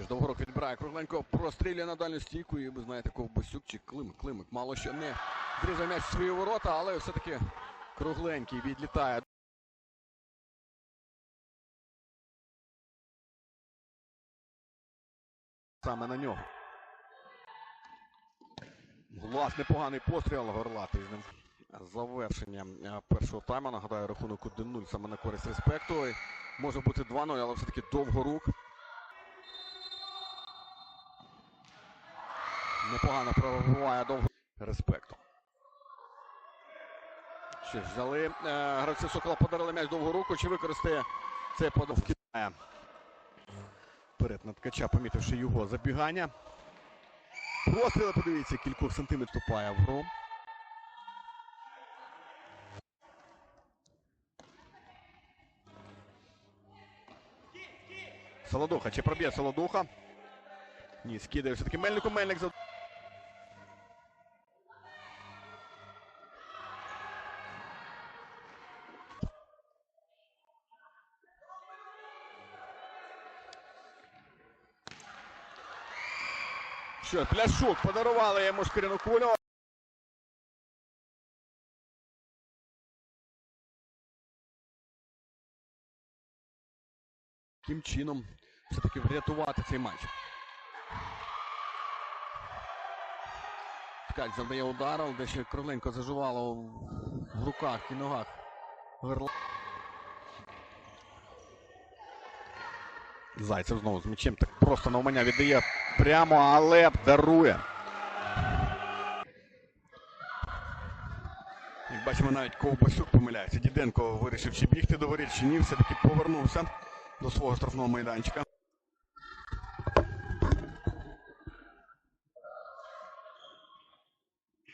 ж, Довгорок відбирає кругленько, прострілює на дальню стійку. І ви знаєте, Ковбасюк чи Климик. Климик мало що не зрізав м'яч в свої ворота, але все-таки кругленький відлітає. Саме на нього. Глас непоганий постріл. Горлатий з ним. Завершення е, першого тайму. Нагадаю, рахунок 1-0 саме на користь респекту. Може бути 2-0, але все-таки довгорук. Непогано пробиває довго респекту. Ще ж взяли. Е, гравці Сокола подарили м'яч довгоруку. Чи використає цей подав Китая? Вперед на ткача, помітивши його забігання. Постріли, подивіться, кількох сантиметрів вступає в гру. Солодуха. Чи проб'є Солодуха? Ні, скидає все-таки Мельнику. Мельник за... Що, пляшук подарували йому шкіряну кулю. Яким чином все-таки врятувати цей матч? Ткач завдає удару, де ще кругленько заживало в руках і ногах. Горла. Зайцев знову з м'ячем так просто навмання віддає прямо, Алеп дарує. Як бачимо, навіть Ковбасюк помиляється. Діденко вирішив чи бігти до воріт, чи ні, все-таки повернувся до свого штрафного майданчика.